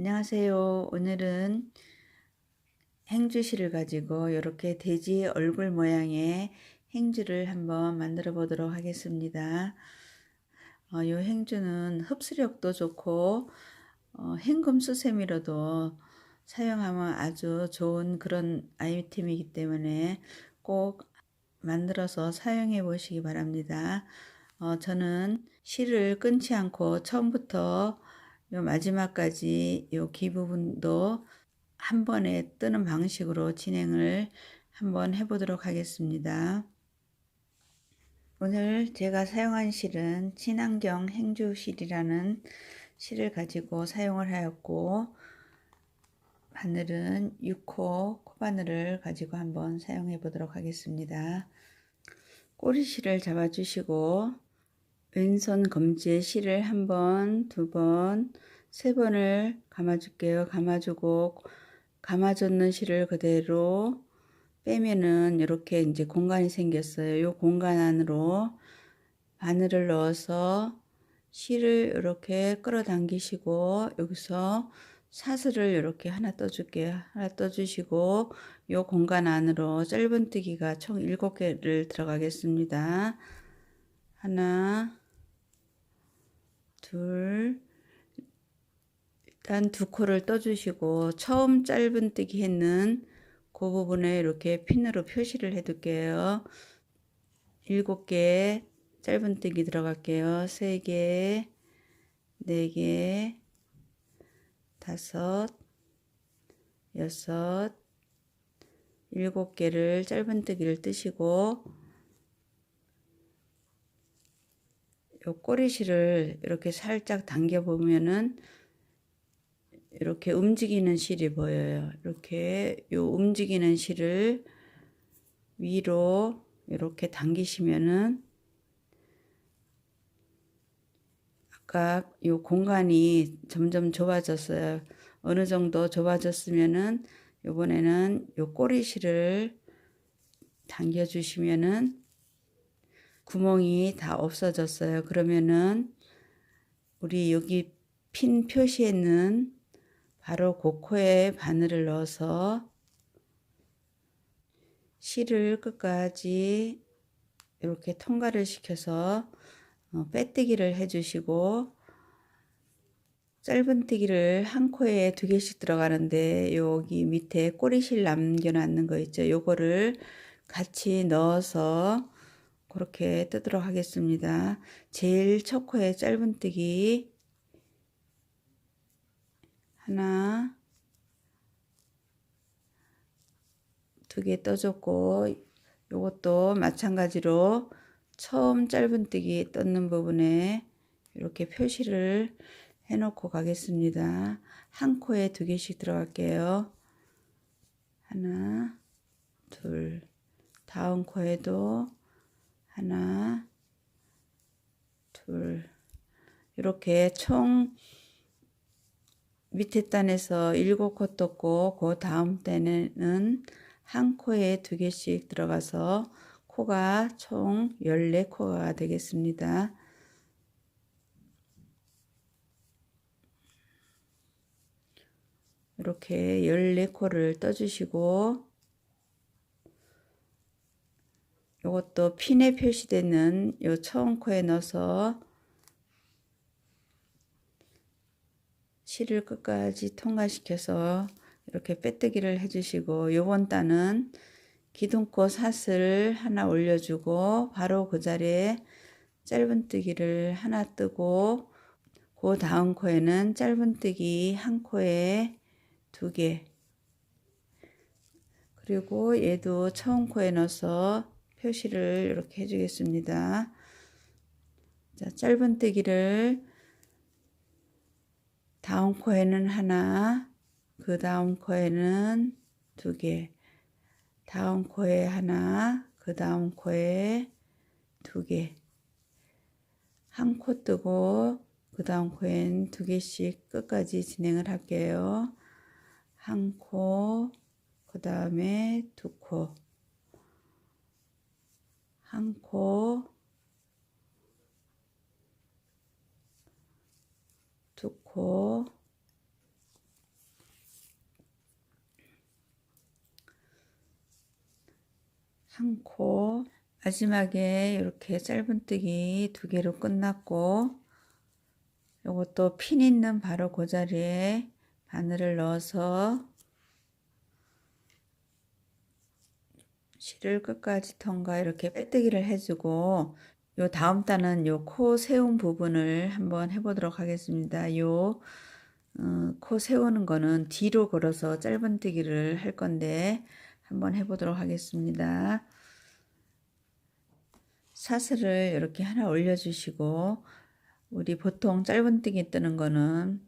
안녕하세요. 오늘은 행주실을 가지고 이렇게 돼지 얼굴 모양의 행주를 한번 만들어 보도록 하겠습니다. 어, 이 행주는 흡수력도 좋고 어, 행금 수세미로도 사용하면 아주 좋은 그런 아이템이기 때문에 꼭 만들어서 사용해 보시기 바랍니다. 어, 저는 실을 끊지 않고 처음부터 요 마지막까지 요 기 부분도 한 번에 뜨는 방식으로 진행을 한번 해보도록 하겠습니다. 오늘 제가 사용한 실은 친환경 행주 실이라는 실을 가지고 사용을 하였고 바늘은 6호 코바늘을 가지고 한번 사용해 보도록 하겠습니다. 꼬리실을 잡아주시고 왼손 검지에 실을 한 번, 두 번, 세 번을 감아줄게요. 감아주고 감아줬는 실을 그대로 빼면은 이렇게 이제 공간이 생겼어요. 이 공간 안으로 바늘을 넣어서 실을 이렇게 끌어당기시고 여기서 사슬을 이렇게 하나 떠줄게요. 하나 떠주시고 이 공간 안으로 짧은뜨기가 총 7개를 들어가겠습니다. 하나 둘 일단 두 코를 떠주시고 처음 짧은뜨기 했는 그 부분에 이렇게 핀으로 표시를 해 둘게요. 일곱 개 짧은뜨기 들어갈게요. 세 개, 네 개, 다섯, 여섯, 일곱 개를 짧은뜨기를 뜨시고 요 꼬리실을 이렇게 살짝 당겨 보면은 이렇게 움직이는 실이 보여요. 이렇게 요 움직이는 실을 위로 이렇게 당기시면은 아까 요 공간이 점점 좁아졌어요. 어느 정도 좁아졌으면은 요번에는 요 꼬리실을 당겨 주시면은 구멍이 다 없어졌어요. 그러면은 우리 여기 핀 표시에 는 바로 고코에 바늘을 넣어서 실을 끝까지 이렇게 통과를 시켜서 어, 빼뜨기를 해주시고 짧은뜨기를 한 코에 두 개씩 들어가는데 여기 밑에 꼬리실 남겨놨는 거 있죠. 요거를 같이 넣어서 그렇게 뜨도록 하겠습니다. 제일 첫 코에 짧은뜨기 하나 두 개 떠줬고 이것도 마찬가지로 처음 짧은뜨기 떴는 부분에 이렇게 표시를 해놓고 가겠습니다. 한 코에 두 개씩 들어갈게요. 하나, 둘, 다음 코에도 하나, 둘, 이렇게 총 밑에 단에서 일곱 코 떴고 그 다음 단에는 한 코에 두 개씩 들어가서 코가 총 14코가 되겠습니다. 이렇게 14코를 떠주시고 이것도 핀에 표시되는 요 처음 코에 넣어서 실을 끝까지 통과시켜서 이렇게 빼뜨기를 해주시고 요번 단은 기둥코 사슬 하나 올려주고 바로 그 자리에 짧은뜨기를 하나 뜨고 그 다음 코에는 짧은뜨기 한 코에 두 개. 그리고 얘도 처음 코에 넣어서 표시를 이렇게 해주겠습니다. 자, 짧은뜨기를 다음 코에는 하나, 그 다음 코에는 두 개, 다음 코에 하나, 그 다음 코에 두 개, 한 코 뜨고 그 다음 코엔 두 개씩 끝까지 진행을 할게요. 한 코, 그 다음에 두 코, 한 코, 두 코, 한 코, 마지막에 이렇게 짧은뜨기 두 개로 끝났고 이것도 핀 있는 바로 그 자리에 바늘을 넣어서 실을 끝까지 통과 이렇게 빼뜨기를 해주고 요 다음 단은 요 코 세운 부분을 한번 해보도록 하겠습니다. 요 어, 코 세우는 거는 뒤로 걸어서 짧은뜨기를 할 건데 한번 해보도록 하겠습니다. 사슬을 이렇게 하나 올려주시고 우리 보통 짧은뜨기 뜨는 거는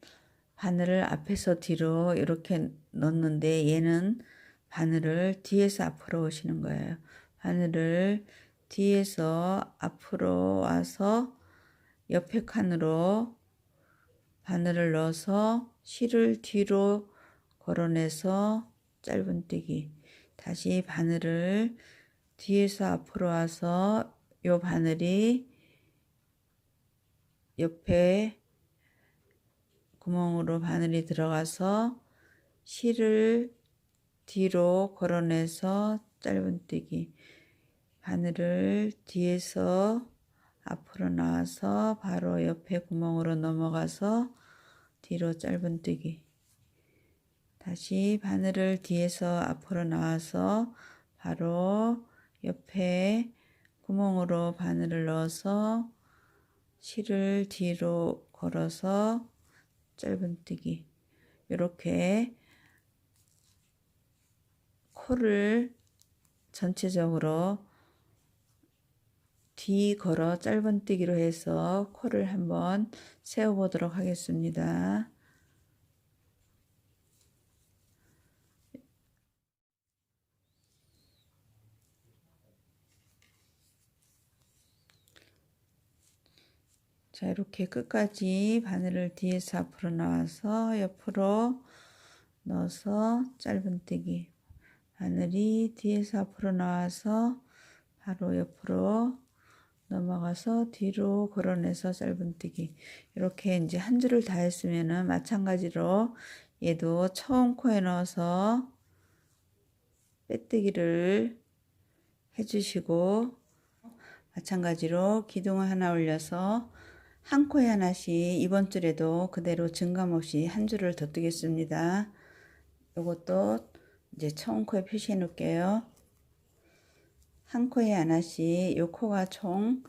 바늘을 앞에서 뒤로 이렇게 넣는데 얘는 바늘을 뒤에서 앞으로 오시는 거예요. 바늘을 뒤에서 앞으로 와서 옆에 칸으로 바늘을 넣어서 실을 뒤로 걸어내서 짧은뜨기 다시 바늘을 뒤에서 앞으로 와서 요 바늘이 옆에 구멍으로 바늘이 들어가서 실을 뒤로 걸어내서 짧은뜨기. 바늘을 뒤에서 앞으로 나와서 바로 옆에 구멍으로 넘어가서 뒤로 짧은뜨기. 다시 바늘을 뒤에서 앞으로 나와서 바로 옆에 구멍으로 바늘을 넣어서 실을 뒤로 걸어서 짧은뜨기. 이렇게 코를 전체적으로 뒤 걸어 짧은뜨기로 해서 코를 한번 세워 보도록 하겠습니다. 자, 이렇게 끝까지 바늘을 뒤에서 앞으로 나와서 옆으로 넣어서 짧은뜨기. 바늘이 뒤에서 앞으로 나와서 바로 옆으로 넘어가서 뒤로 걸어내서 짧은뜨기. 이렇게 이제 한 줄을 다 했으면은 마찬가지로 얘도 처음 코에 넣어서 빼뜨기를 해주시고 마찬가지로 기둥을 하나 올려서 한 코에 하나씩 이번 줄에도 그대로 증감 없이 한 줄을 더 뜨겠습니다. 이것도 이제 처음 코에 표시해 놓을게요. 한 코에 하나씩 요 코가 총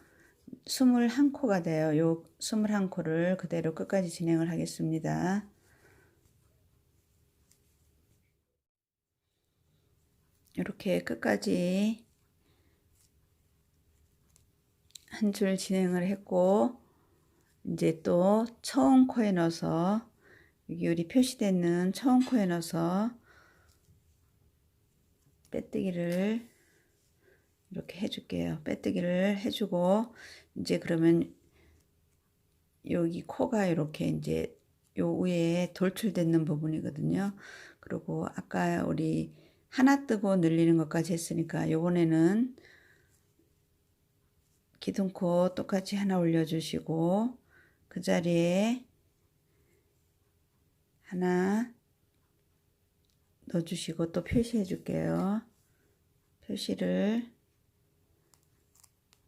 21코가 돼요. 요 21코를 그대로 끝까지 진행을 하겠습니다. 이렇게 끝까지 한 줄 진행을 했고 이제 또 처음 코에 넣어서 여기 우리 표시되는 처음 코에 넣어서 빼뜨기를 이렇게 해줄게요. 빼뜨기를 해주고 이제 그러면 여기 코가 이렇게 이제 요 위에 돌출되는 부분이거든요. 그리고 아까 우리 하나 뜨고 늘리는 것까지 했으니까 요번에는 기둥코 똑같이 하나 올려주시고 그 자리에 하나 넣어주시고 또 표시해 줄게요. 표시를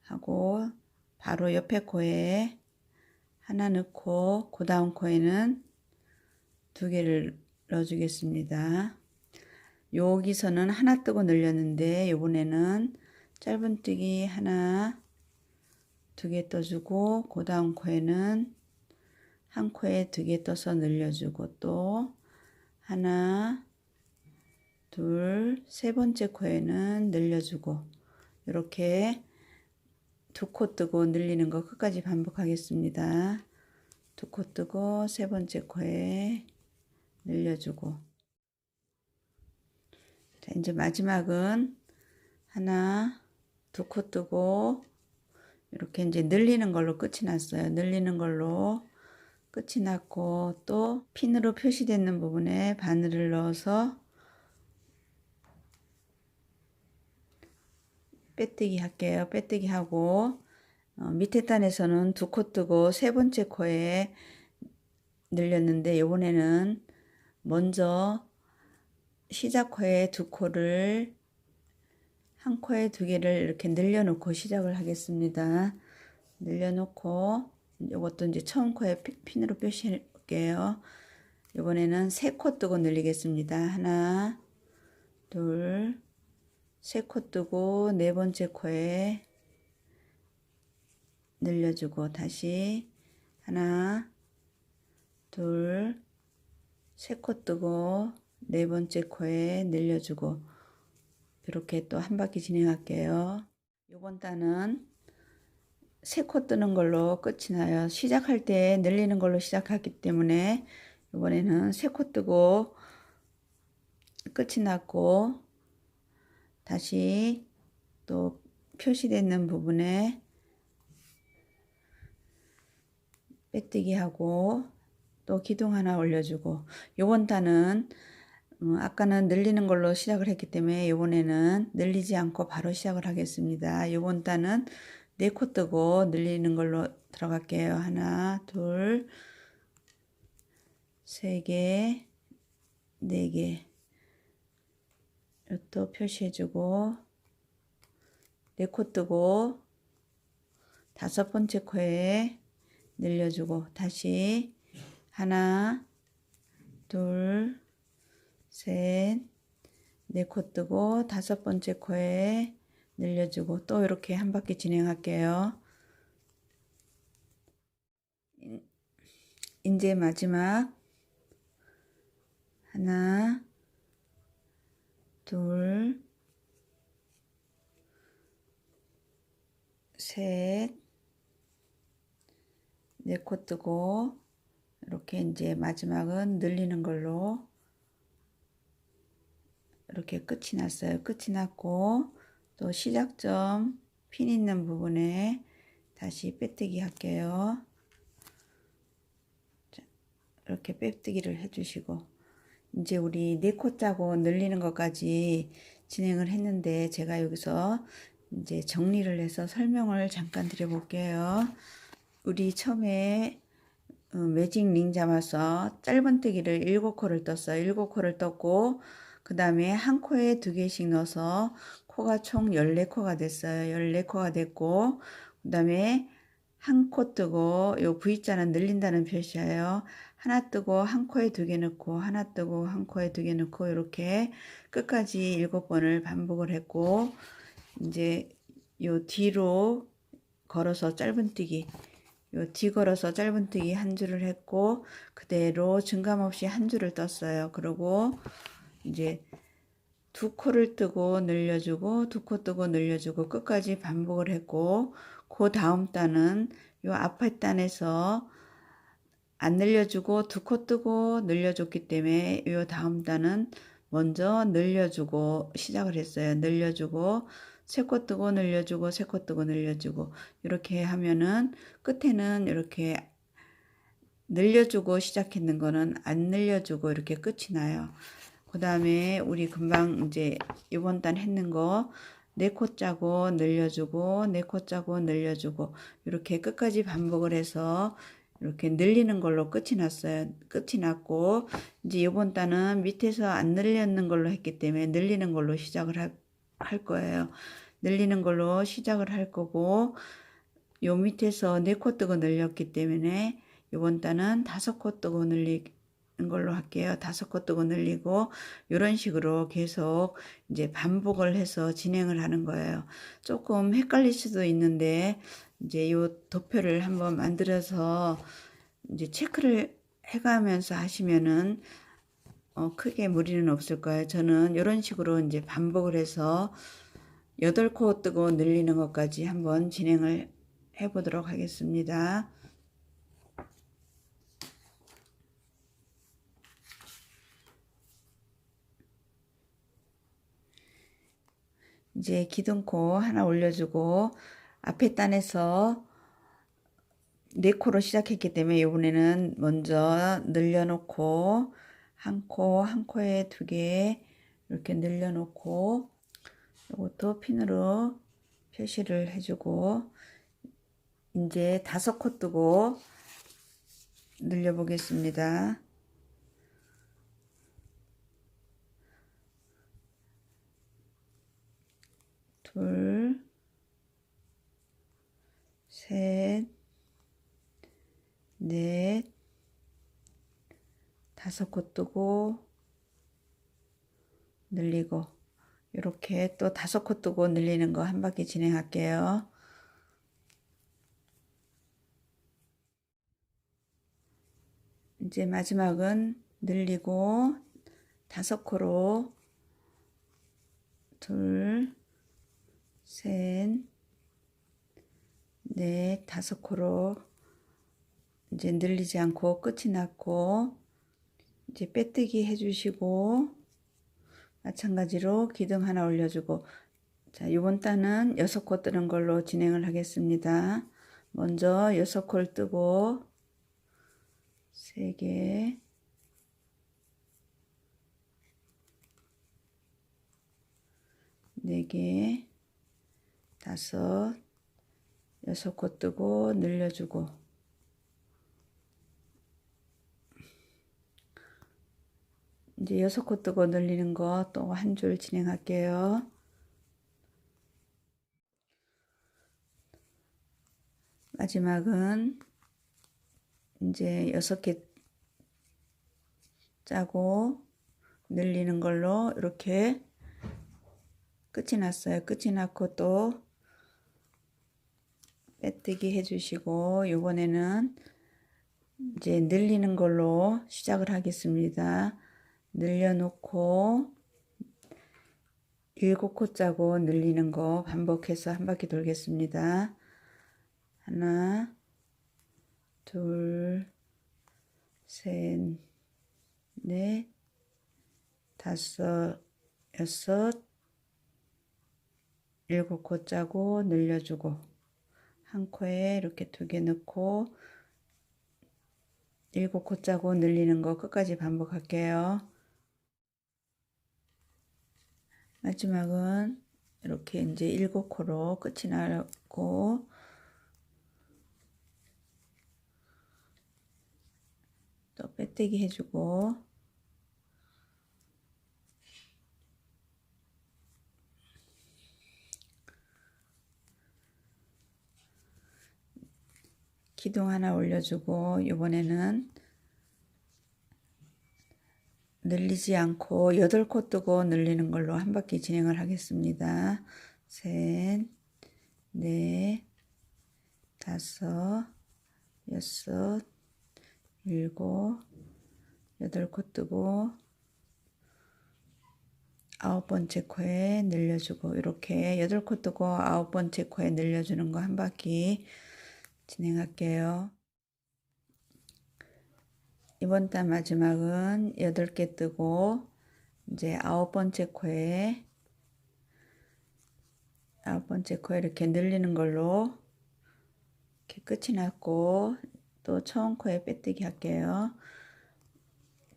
하고 바로 옆에 코에 하나 넣고 그 다음 코에는 두 개를 넣어주겠습니다. 여기서는 하나 뜨고 늘렸는데 요번에는 짧은뜨기 하나 두 개 떠주고 그 다음 코에는 한 코에 두 개 떠서 늘려주고 또 하나 둘 세 번째 코에는 늘려주고 이렇게 두 코 뜨고 늘리는 거 끝까지 반복하겠습니다. 두 코 뜨고 세 번째 코에 늘려주고 자 이제 마지막은 하나 두 코 뜨고 이렇게 이제 늘리는 걸로 끝이 났어요. 늘리는 걸로 끝이 났고 또 핀으로 표시되는 부분에 바늘을 넣어서 빼뜨기 할게요. 빼뜨기 하고 어, 밑에 단에서는 두 코 뜨고 세 번째 코에 늘렸는데 이번에는 먼저 시작 코에 두 코를 한 코에 두 개를 이렇게 늘려 놓고 시작을 하겠습니다. 늘려 놓고 이것도 이제 처음 코에 피- 핀으로 표시할게요. 이번에는 세 코 뜨고 늘리겠습니다. 하나, 둘, 세 코 뜨고 네 번째 코에 늘려주고 다시 하나, 둘, 세 코 뜨고 네 번째 코에 늘려주고 이렇게 또 한 바퀴 진행할게요. 이번 단은 세 코 뜨는 걸로 끝이 나요. 시작할 때 늘리는 걸로 시작하기 때문에 이번에는 세 코 뜨고 끝이 났고 다시 또 표시되는 부분에 빼뜨기 하고 또 기둥 하나 올려주고 요번 단은 음, 아까는 늘리는 걸로 시작을 했기 때문에 요번에는 늘리지 않고 바로 시작을 하겠습니다. 요번 단은 네코 뜨고 늘리는 걸로 들어갈게요. 하나, 둘, 세 개, 네 개. 또 표시해주고 네 코 뜨고 다섯 번째 코에 늘려주고 다시 하나, 둘, 셋, 네 코 뜨고 다섯 번째 코에 늘려주고 또 이렇게 한 바퀴 진행할게요. 이제 마지막 하나, 둘, 셋, 네 코 뜨고 이렇게 이제 마지막은 늘리는 걸로 이렇게 끝이 났어요. 끝이 났고 또 시작점 핀 있는 부분에 다시 빼뜨기 할게요. 자, 이렇게 빼뜨기를 해주시고 이제 우리 네코 짜고 늘리는 것까지 진행을 했는데 제가 여기서 이제 정리를 해서 설명을 잠깐 드려볼게요. 우리 처음에 어, 매직 링 잡아서 짧은 뜨기를 7코를 떴어요. 7코를 떴고 그 다음에 한 코에 두 개씩 넣어서 코가 총 14코가 됐어요. 14코가 됐고 그 다음에 한 코 뜨고 요 V자는 늘린다는 표시예요. 하나 뜨고 한 코에 두 개 넣고 하나 뜨고 한 코에 두 개 넣고 이렇게 끝까지 일곱 번을 반복을 했고 이제 요 뒤로 걸어서 짧은뜨기 요 뒤 걸어서 짧은뜨기 한 줄을 했고 그대로 증감 없이 한 줄을 떴어요. 그리고 이제 두 코를 뜨고 늘려주고 두 코 뜨고 늘려주고 끝까지 반복을 했고 그 다음 단은 요 앞에 단에서 안 늘려주고 두 코 뜨고 늘려줬기 때문에 요 다음 단은 먼저 늘려주고 시작을 했어요. 늘려주고 세 코 뜨고 늘려주고 세 코 뜨고 늘려주고 이렇게 하면은 끝에는 이렇게 늘려주고 시작했는 거는 안 늘려주고 이렇게 끝이 나요. 그 다음에 우리 금방 이제 이번 단 했는 거 네코 짜고 늘려주고 네코 짜고 늘려주고 이렇게 끝까지 반복을 해서 이렇게 늘리는 걸로 끝이 났어요. 끝이 났고 이제 이번 단은 밑에서 안 늘렸는 걸로 했기 때문에 늘리는 걸로 시작을 할, 할 거예요. 늘리는 걸로 시작을 할 거고 요 밑에서 네 코 뜨고 늘렸기 때문에 이번 단은 다섯 코 뜨고 늘리는 걸로 할게요. 다섯 코 뜨고 늘리고 이런 식으로 계속 이제 반복을 해서 진행을 하는 거예요. 조금 헷갈릴 수도 있는데 이제 요 도표를 한번 만들어서 이제 체크를 해가면서 하시면은 어, 크게 무리는 없을 거예요. 저는 이런 식으로 이제 반복을 해서 여덟 코 뜨고 늘리는 것까지 한번 진행을 해 보도록 하겠습니다. 이제 기둥코 하나 올려주고 앞에 단에서 네 코로 시작했기 때문에 이번에는 먼저 늘려놓고 한 코, 한 코에 두 개 이렇게 늘려놓고 이것도 핀으로 표시를 해주고 이제 다섯 코 뜨고 늘려 보겠습니다. 둘, 셋, 넷, 다섯 코 뜨고 늘리고 이렇게 또 다섯 코 뜨고 늘리는 거 한 바퀴 진행할게요. 이제 마지막은 늘리고 다섯 코로 둘, 셋, 넷, 다섯 코로 이제 늘리지 않고 끝이 났고 이제 빼뜨기 해주시고 마찬가지로 기둥 하나 올려주고 자 이번 단은 여섯 코 뜨는 걸로 진행을 하겠습니다. 먼저 여섯 코를 뜨고 세 개, 네 개, 다섯, 여섯 코 뜨고 늘려주고 이제 여섯 코 뜨고 늘리는 거 또 한 줄 진행할게요. 마지막은 이제 여섯 개 짜고 늘리는 걸로 이렇게 끝이 났어요. 끝이 났고 또 빼뜨기 해주시고 이번에는 이제 늘리는 걸로 시작을 하겠습니다. 늘려놓고 일곱 코 짜고 늘리는 거 반복해서 한 바퀴 돌겠습니다. 하나, 둘, 셋, 넷, 다섯, 여섯, 일곱 코 짜고 늘려주고 한 코에 이렇게 두 개 넣고 일곱 코 짜고 늘리는 거 끝까지 반복할게요. 마지막은 이렇게 이제 일곱 코로 끝이 나고 또 빼뜨기 해주고 기둥 하나 올려주고 이번에는 늘리지 않고 여덟 코 뜨고 늘리는 걸로 한 바퀴 진행을 하겠습니다. 셋, 넷, 다섯, 여섯, 일곱, 여덟 코 뜨고 아홉 번째 코에 늘려주고 이렇게 여덟 코 뜨고 아홉 번째 코에 늘려주는 거 한 바퀴 진행할게요. 이번 달 마지막은 8개 뜨고 이제 아홉 번째 코에 아홉 번째 코에 이렇게 늘리는 걸로 이렇게 끝이 났고 또 처음 코에 빼뜨기 할게요.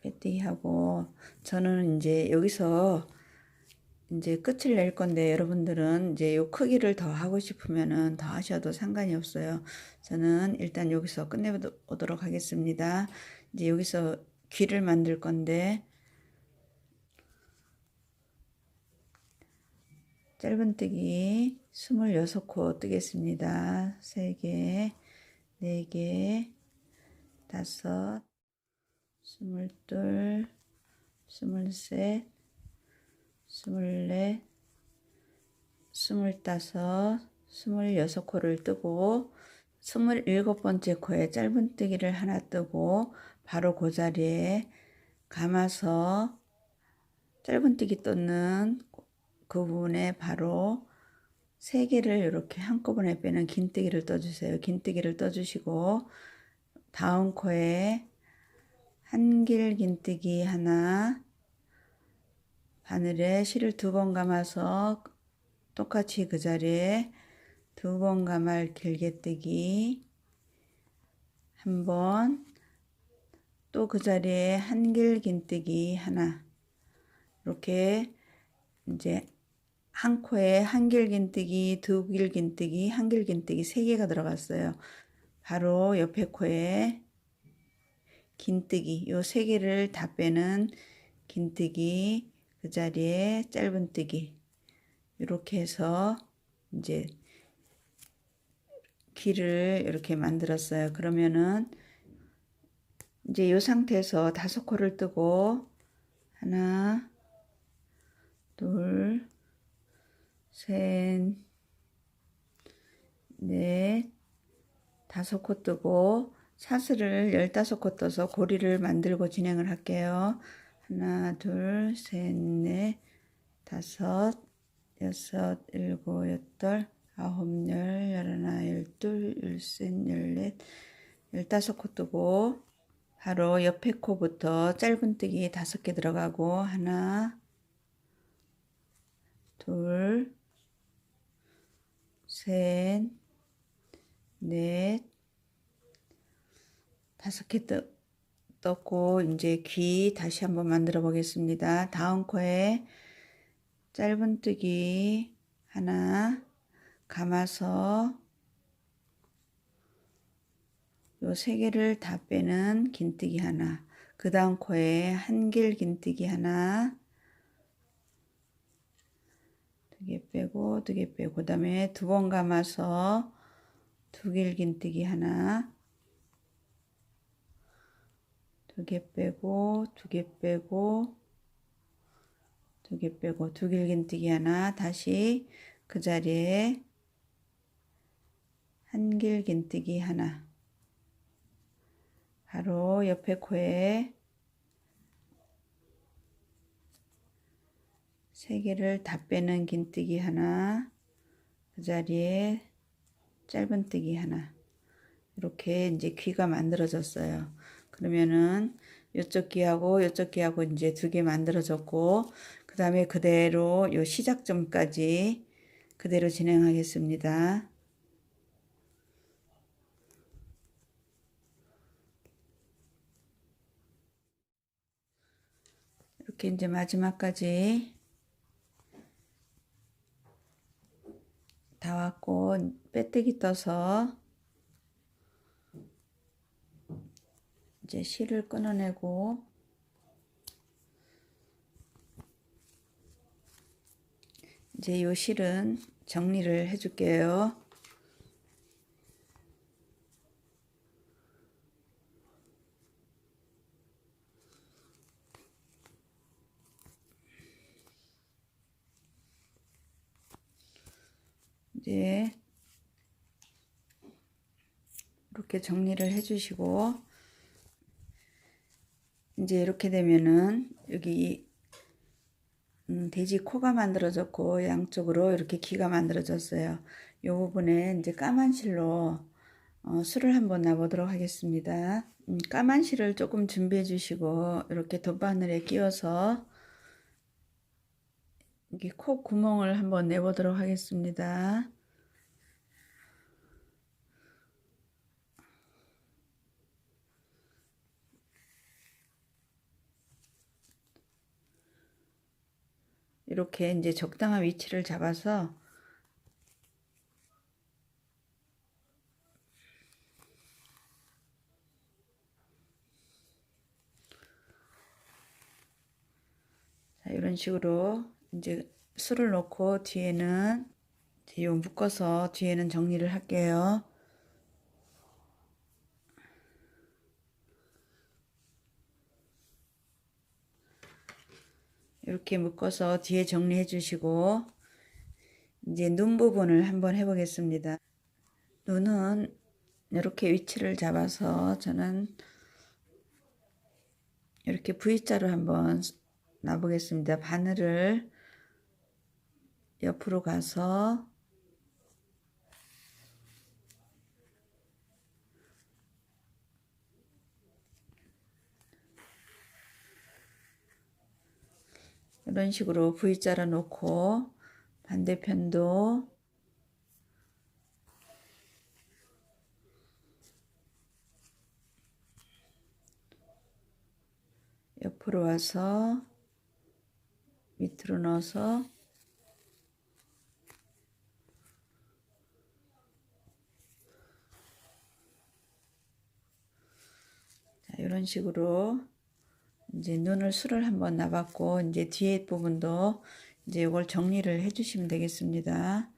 빼뜨기 하고 저는 이제 여기서 이제 끝을 낼 건데 여러분들은 이제 요 크기를 더 하고 싶으면은 더 하셔도 상관이 없어요. 저는 일단 여기서 끝내보도록 하겠습니다. 이제 여기서 귀를 만들 건데 짧은뜨기 26코 뜨겠습니다. 3개, 4개, 5, 22, 23, 스물넷, 스물다섯, 스물여섯 코를 뜨고 스물일곱 번째 코에 짧은뜨기를 하나 뜨고 바로 그 자리에 감아서 짧은뜨기 떴는 그 부분에 바로 세 개를 이렇게 한꺼번에 빼는 긴뜨기를 떠주세요. 긴뜨기를 떠주시고 다음 코에 한길 긴뜨기 하나 바늘에 실을 두 번 감아서 똑같이 그 자리에 두 번 감을 길게 뜨기. 한 번 또 그 자리에 한길 긴뜨기. 하나. 이렇게 이제 한 코에 한길 긴뜨기, 두길 긴뜨기, 한길 긴뜨기 세 개가 들어갔어요. 바로 옆에 코에 긴뜨기. 요 세 개를 다 빼는 긴뜨기 그 자리에 짧은뜨기 이렇게 해서 이제 귀를 이렇게 만들었어요. 그러면은 이제 이 상태에서 다섯 코를 뜨고 하나, 둘, 셋, 넷, 다섯 코 뜨고 사슬을 열다섯 코 떠서 고리를 만들고 진행을 할게요. 하나, 둘, 셋, 넷, 다섯, 여섯, 일곱, 여덟, 아홉, 열, 열하나, 열둘, 열셋, 열넷, 열다섯 코 뜨고 바로 옆에 코부터 짧은뜨기 다섯 개 들어가고 하나, 둘, 셋, 넷, 다섯 개 떠, 떴고 이제 귀 다시 한번 만들어 보겠습니다. 다음 코에 짧은뜨기 하나 감아서 요 세 개를 다 빼는 긴뜨기 하나 그 다음 코에 한길 긴뜨기 하나 두 개 빼고 두 개 빼고 그 다음에 두 번 감아서 두 길 긴뜨기 하나 두 개 빼고 두 개 빼고 두 개 빼고 두 길 긴뜨기 하나 다시 그 자리에 한 길 긴뜨기 하나 바로 옆에 코에 세 개를 다 빼는 긴뜨기 하나 그 자리에 짧은뜨기 하나 이렇게 이제 귀가 만들어졌어요. 그러면은 이쪽 귀하고 이쪽 귀하고 이제 두 개 만들어졌고 그 다음에 그대로 요 시작점까지 그대로 진행하겠습니다. 이렇게 이제 마지막까지 다 왔고 빼뜨기 떠서 이제 실을 끊어내고 이제 요 실은 정리를 해줄게요. 이제 이렇게 정리를 해주시고 이제 이렇게 되면은 여기 음, 돼지 코가 만들어졌고 양쪽으로 이렇게 귀가 만들어졌어요. 이 부분에 이제 까만 실로 어, 술을 한번 놔보도록 하겠습니다. 음, 까만 실을 조금 준비해 주시고 이렇게 돗바늘에 끼워서 여기 코 구멍을 한번 내보도록 하겠습니다. 이렇게 이제 적당한 위치를 잡아서 자, 이런 식으로 이제 술을 넣고 뒤에는 요 묶어서 뒤에는 정리를 할게요. 이렇게 묶어서 뒤에 정리해 주시고 이제 눈 부분을 한번 해 보겠습니다. 눈은 이렇게 위치를 잡아서 저는 이렇게 V자로 한번 놔보겠습니다. 바늘을 옆으로 가서 이런 식으로 V자로 놓고 반대편도 옆으로 와서 밑으로 넣어서 자, 이런 식으로 이제 눈을 술을 한번 놔봤고 이제 뒤에 부분도 이제 이걸 정리를 해 주시면 되겠습니다.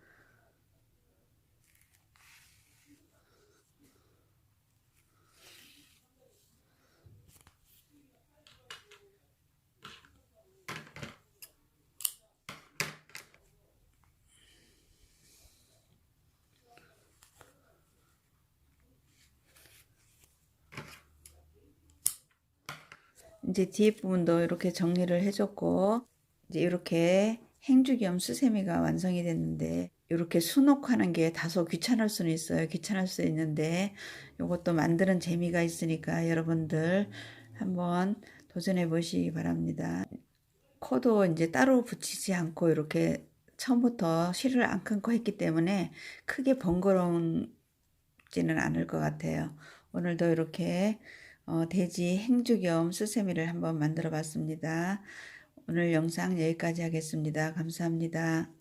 이제 뒤에 부분도 이렇게 정리를 해줬고 이제 이렇게 행주겸 수세미가 완성이 됐는데 이렇게 수놓하는 게 다소 귀찮을 수는 있어요. 귀찮을 수 있는데 이것도 만드는 재미가 있으니까 여러분들 한번 도전해 보시기 바랍니다. 코도 이제 따로 붙이지 않고 이렇게 처음부터 실을 안 끊고 했기 때문에 크게 번거로운지는 않을 것 같아요. 오늘도 이렇게 어, 돼지 행주 겸 수세미를 한번 만들어 봤습니다. 오늘 영상 여기까지 하겠습니다. 감사합니다.